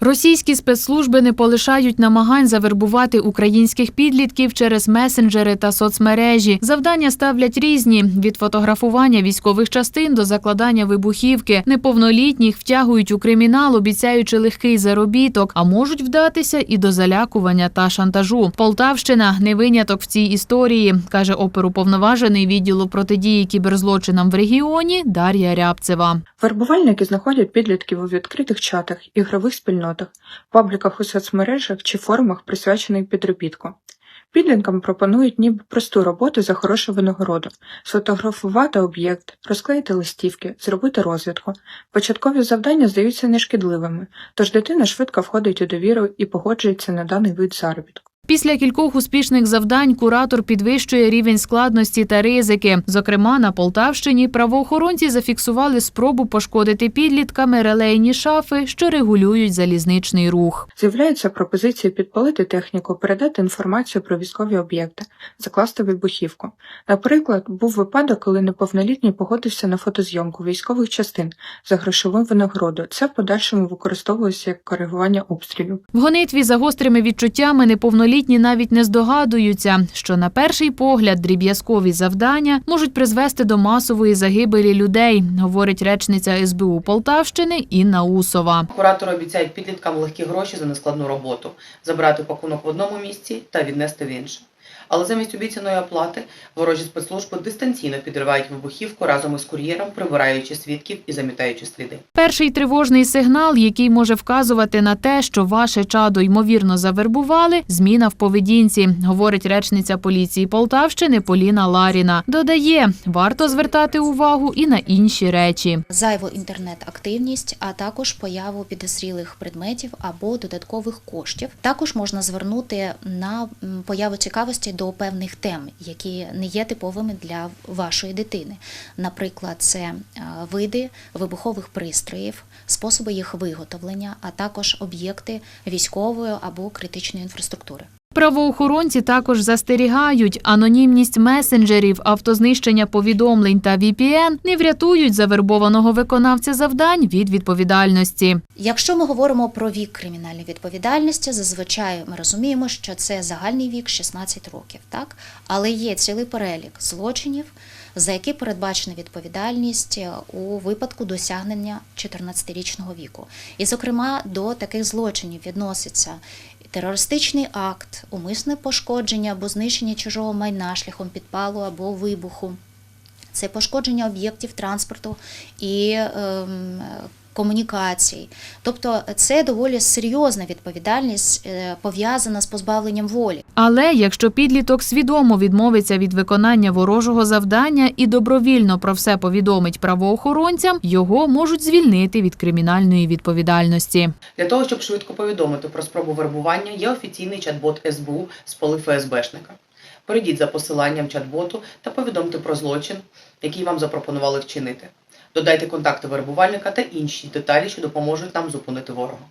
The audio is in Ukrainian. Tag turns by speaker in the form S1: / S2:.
S1: Російські спецслужби не полишають намагань завербувати українських підлітків через месенджери та соцмережі. Завдання ставлять різні: від фотографування військових частин до закладання вибухівки. Неповнолітніх втягують у кримінал, обіцяючи легкий заробіток, а можуть вдатися і до залякування та шантажу. Полтавщина не виняток в цій історії, каже оперуповноважений відділу протидії кіберзлочинам в регіоні Дар'я Рябцева.
S2: Вербувальники знаходять підлітків у відкритих чатах, ігрових спільнотах, пабліках у соцмережах чи форумах, присвячених підробітку. Підліткам пропонують ніби просту роботу за хорошу винагороду сфотографувати об'єкт, розклеїти листівки, зробити розвідку. Початкові завдання здаються нешкідливими, тож дитина швидко входить у довіру і погоджується на даний вид заробітку.
S1: Після кількох успішних завдань куратор підвищує рівень складності та ризики. Зокрема, на Полтавщині правоохоронці зафіксували спробу пошкодити підлітками релейні шафи, що регулюють залізничний рух.
S2: З'являються пропозиції підпалити техніку, передати інформацію про військові об'єкти, закласти вибухівку. Наприклад, був випадок, коли неповнолітній погодився на фотозйомку військових частин за грошову винагороду. Це в подальшому використовувалося як коригування обстрілів.
S1: В гонитві за гострими відчуттями неповнолітні навіть не здогадуються, що на перший погляд дріб'язкові завдання можуть призвести до масової загибелі людей, говорить речниця СБУ Полтавщини Інна Усова.
S3: Куратори обіцяють підліткам легкі гроші за нескладну роботу, забрати пакунок в одному місці та віднести в інше. Але замість обіцяної оплати ворожі спецслужби дистанційно підривають вибухівку разом із кур'єром, прибираючи свідків і замітаючи сліди.
S1: Перший тривожний сигнал, який може вказувати на те, що ваше чадо ймовірно завербували, зміна в поведінці, говорить речниця поліції Полтавщини Поліна Ларіна. Додає, варто звертати увагу і на інші речі.
S4: зайву інтернет-активність, а також появу підозрілих предметів або додаткових коштів. Також можна звернути на появу цікавості до певних тем, які не є типовими для вашої дитини. Наприклад, це е, види вибухових пристроїв, способи їх виготовлення, а також об'єкти військової або критичної інфраструктури.
S1: Правоохоронці також застерігають, анонімність месенджерів, автознищення повідомлень та VPN не врятують завербованого виконавця завдань від відповідальності.
S4: Якщо ми говоримо про вік кримінальної відповідальності, зазвичай ми розуміємо, що це загальний вік 16 років, так? Але є цілий перелік злочинів, за які передбачена відповідальність у випадку досягнення 14-річного віку. І, зокрема, до таких злочинів відноситься терористичний акт, умисне пошкодження або знищення чужого майна шляхом підпалу або вибуху. Це пошкодження об'єктів транспорту і ем, комунікацій. Тобто це доволі серйозна відповідальність, е, пов'язана з позбавленням волі.
S1: Але якщо підліток свідомо відмовиться від виконання ворожого завдання і добровільно про все повідомить правоохоронцям, його можуть звільнити від кримінальної відповідальності.
S3: Для того, щоб швидко повідомити про спробу вербування, є офіційний чат-бот СБУ з поли ФСБшника. Перейдіть за посиланням чат-боту та повідомте про злочин, який вам запропонували вчинити. Додайте контакти вербувальника та інші деталі, що допоможуть нам зупинити ворога.